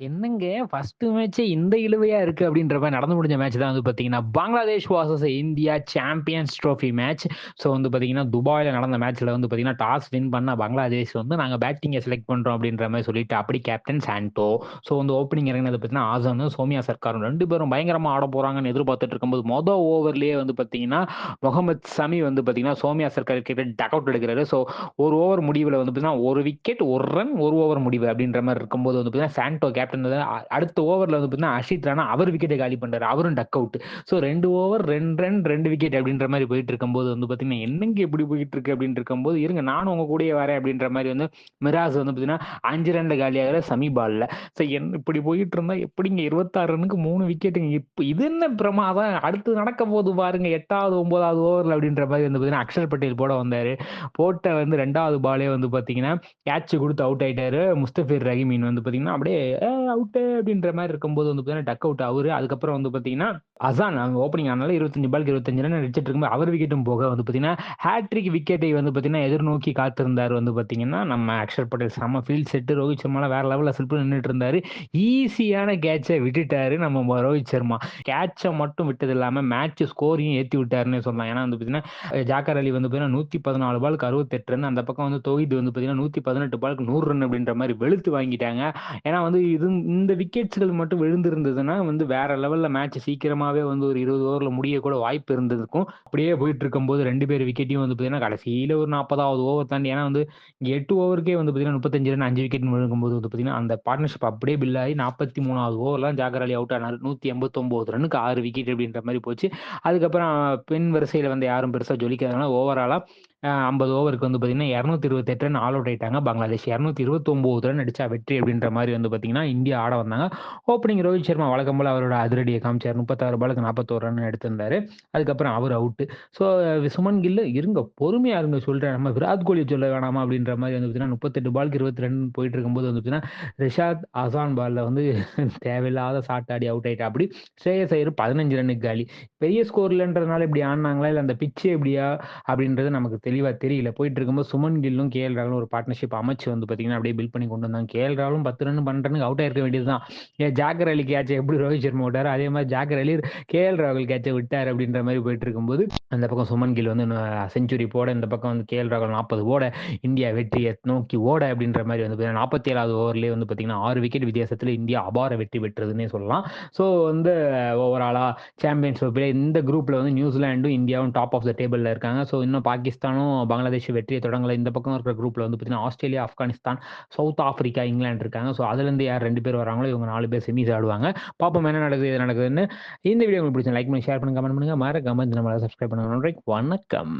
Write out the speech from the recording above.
என்னங்க ஃபர்ஸ்ட் மேட்சே இந்த இழுவையா இருக்கு அப்படின்றப்ப நடந்து முடிஞ்ச மேட்ச் தான் வந்து பார்த்தீங்கன்னா Bangladesh versus India Champions Trophy match so வந்து பார்த்தீங்கன்னா துபாயில் நடந்த மேட்ச்சில் வந்து பார்த்தீங்கன்னா டாஸ் வின் பண்ண பங்களாதேஷ் வந்து நாங்கள் பேட்டிங்கை செலக்ட் பண்ணுறோம் அப்படின்ற மாதிரி சொல்லிட்டு அப்படி கேப்டன் சாண்டோ ஸோ வந்து ஓப்பனிங் இறங்கினது பார்த்தீங்கன்னா ஆசானு சோமியா சர்க்காரும் ரெண்டு பேரும் பயங்கரமாக ஆட போகிறாங்கன்னு எதிர்பார்த்துட்டு இருக்கும்போது மொதல் ஓவர்லேயே வந்து பார்த்தீங்கன்னா முகமது சமி வந்து பார்த்தீங்கன்னா சோமியா சர்க்கார் கிட்ட டக் அவுட் எடுக்கிறாரு. ஸோ ஒரு ஓவர் முடிவில் வந்து பார்த்தீங்கன்னா ஒரு விக்கெட் ஒரு ரன் ஒரு ஓவர் முடிவு அப்படின்ற மாதிரி இருக்கும்போது வந்து பார்த்தீங்கன்னா சாண்டோ கேப்டன் அடுத்த ஓவரில் வந்து பார்த்தீங்கன்னா அஷித் ராணா அவர் விக்கெட்டை காலி பண்ணுறாரு அவரும் டக் அவுட் ஸோ ரெண்டு ஓவர் ரெண்டு ரன் ரெண்டு விக்கெட் அப்படின்ற மாதிரி போயிட்டு இருக்கும்போது வந்து பார்த்தீங்கன்னா என்னங்க இப்படி போயிட்டு இருக்கு அப்படின்னு இருக்கும்போது இருங்க நானும் உங்க கூடயே வரேன் அப்படின்ற மாதிரி வந்து மிராஸ் வந்து பார்த்தீங்கன்னா அஞ்சு ரன்ல காலியாகிற ஆகிற பால்ல ஸோ என் இப்படி போயிட்டு இருந்தா எப்படிங்க இருபத்தாறு ரனுக்கு மூணு விக்கெட்டுங்க இப்போ இது என்ன பிரமாதம் அடுத்து நடக்க போது பாருங்க எட்டாவது ஒன்பதாவது ஓவரில் அப்படின்ற மாதிரி வந்து பார்த்தீங்கன்னா அக்ஷர் பட்டேல் போட வந்தாரு. போட்ட வந்து ரெண்டாவது பாலே வந்து பார்த்தீங்கன்னா கேட்ச் கொடுத்து அவுட் ஆயிட்டாரு. முஸ்தபிர் ரஹீமின் வந்து பார்த்தீங்கன்னா அப்படியே அவுட்டு அப்படின்ற மாதிரி இருக்கும்போது வந்து பார்த்தீங்கன்னா டக் அவுட் அவரு. அதுக்கப்புறம் வந்து பார்த்தீங்கன்னா அசான் அவங்க ஓப்பனிங் ஆனால இருபத்தஞ்சு பாலுக்கு இருபத்தஞ்சு ரன் அடிச்சிட்டு இருக்கும்போது அவர் விக்கெட்டும் போக வந்து பார்த்தீங்கன்னா ஹேட்ரிக் விக்கெட்டை வந்து பார்த்தீங்கன்னா எதிர்நோக்கி காத்திருந்தார் வந்து பார்த்தீங்கன்னா நம்ம அக்ஷர் பட்டேல் செம்ம ஃபீல்ட் செட்டு ரோஹித் சர்மாலாம் வேற லெவலில் சில்பு நின்றுட்டு இருந்தாரு. ஈஸியான கேட்சை விட்டுட்டாரு நம்ம ரோஹித் சர்மா. கேட்சை மட்டும் விட்டது இல்லாமல் மேட்ச் ஸ்கோரையும் ஏற்றி விட்டாருன்னு சொல்லலாம். ஏன்னா வந்து பார்த்தீங்கன்னா ஜாக்கர் அலி வந்து பார்த்தீங்கன்னா நூற்றி பதினாலு பாலுக்கு அறுபத்தெட்டு ரன் அந்த பக்கம் வந்து தொகுதி வந்து பார்த்தீங்கன்னா நூற்றி பதினெட்டு பாலுக்கு நூறு ரன் அப்படின்ற மாதிரி வெளுத்து வாங்கிட்டாங்க. ஏன்னா வந்து இது இந்த விக்கெட்ஸ்கள் மட்டும் விழுந்திருந்ததுன்னா வந்து வேற லெவல்ல மேட்ச் சீக்கிரமாவே வந்து ஒரு இருபது ஓவர்ல முடிய கூட வாய்ப்பு இருந்திருக்கும் அப்படியே போயிட்டு இருக்கும்போது ரெண்டு பேர் விக்கெட்டையும் வந்து பார்த்தீங்கன்னா கடைசியில ஒரு நாற்பதாவது ஓவர் தாண்டி ஏன்னா வந்து எட்டு ஓவருக்கே வந்து பார்த்தீங்கன்னா முப்பத்தஞ்சு ரன் அஞ்சு விக்கெட் விழுங்கும்போது வந்து பார்த்தீங்கன்னா அந்த பார்ட்னர்ஷிப் அப்படியே பில் ஆகி நாற்பத்தி மூணாவது ஓவர்லாம் ஜாகர் அலி அவுட் ஆனார். நூற்றி எண்பத்தொம்போது ரன்னுக்கு ஆறு விக்கெட் அப்படின்ற மாதிரி போச்சு. அதுக்கப்புறம் பெண் வரிசையில் வந்து யாரும் பெருசாக ஜொலிக்காதனால ஓவராலாக ஐம்பது ஓவருக்கு வந்து பார்த்தீங்கன்னா இரநூத்தி இருபத்தெட்டு ரன் ஆல் அவுட் ஆயிட்டாங்க. பங்களாதேஷ் இரநூத்தி இருபத்தொம்போது ரன் அடிச்சா வெற்றி அப்படின்ற மாதிரி வந்து பார்த்தீங்கன்னா இந்தியா ஆட வந்தாங்க. ஓப்பனிங் ரோஹித் சர்மா வழக்கம் போல் அவரோட அதிரடியை காமிச்சார். முப்பத்தாறு பாலுக்கு நாற்பத்தோரு ரன் எடுத்திருந்தாரு. அதுக்கப்புறம் அவர் அவுட்டு ஸோ சுமன் கில்லு இருங்க பொறுமையாக இருங்க சொல்கிறேன் நம்ம விராட் கோலி சொல்ல வேணாமா அப்படின்ற மாதிரி வந்து பார்த்தீங்கன்னா முப்பத்தெட்டு பாலுக்கு இருபத்தி ரெண்டு போயிட்டு இருக்கும்போது வந்து பார்த்தீங்கன்னா ரிஷாத் அசான் பாலில் வந்து தேவையில்லாத சாட் ஆடி அவுட் ஆயிட்டா. அப்படி ஸ்ரேயஸ் ஐயர் பதினஞ்சு ரன்னுக்கு காலி. பெரிய ஸ்கோர்லன்றதுனால இப்படி ஆடினாங்களா? இல்லை அந்த பிச்சு எப்படியா அப்படின்றது நமக்கு தெரியும் தெளிவாக தெரியல. போயிட்டு இருக்கும்போது சுமன் கில்லும் கேஎல் ராகுலும் ஒரு பார்ட்னர்ஷிப் அமைச்சு வந்து பார்த்தீங்கன்னா அப்படியே பில் பண்ணி கொண்டு வந்தாங்க. கேஎல் ராகுலும் பத்து ரன் பன்னெண்டு அவுட் ஆயிருக்க வேண்டியது தான் ஏன் ஜாகர் அலி கேட்சை எப்படி ரோஹித் சர்மா விட்டார் அதே மாதிரி ஜாகர் அலி கேஎல் ராகுல் கேட்சை விட்டார் அப்படின்ற மாதிரி போயிட்டு இருக்கும்போது அந்த பக்கம் சுமன் கில் வந்து செஞ்சுரி போட. இந்த பக்கம் வந்து கேஎல் ராகுல் நாற்பது ஓட. இந்தியா வெற்றியை நோக்கி ஓட அப்படின்ற மாதிரி வந்து நாற்பத்தி ஏழாவது ஓவர்லேயே வந்து பார்த்தீங்கன்னா ஆறு விக்கெட் வித்தியாசத்தில் இந்தியா அபார வெற்றி பெற்றதுன்னே சொல்லலாம். ஸோ வந்து ஓவராலாக சாம்பியன்ஸ் இந்த குரூப்பில் வந்து நியூசிலாண்டும் இந்தியாவும் டாப் ஆஃப் த டேபிளில் இருக்காங்க. ஸோ இன்னும் பாகிஸ்தானும் பங்களாதேஷ் வெற்றியை தொடங்கல. இந்த பக்கம் இருக்கிற குரூப்பில் வந்து பார்த்தீங்கன்னா Australia Afghanistan South Africa England இருக்காங்க. ஸோ அதுலேருந்து யார் ரெண்டு பேர் வராங்களோ இவங்க நாலு பேர் செமிஸ் ஆடுவாங்க. பாப்போம் என்ன நடக்குது இது நடக்குதுன்னு இந்த வீடியோ உங்களுக்கு பிடிச்ச லைக் பண்ணி ஷேர் பண்ணுங்க கமெண்ட் பண்ணுங்க. மறக்காம இந்த நம்மளால் சப்ஸ்கிரைப் பண்ணுங்க. நன்றி வணக்கம்.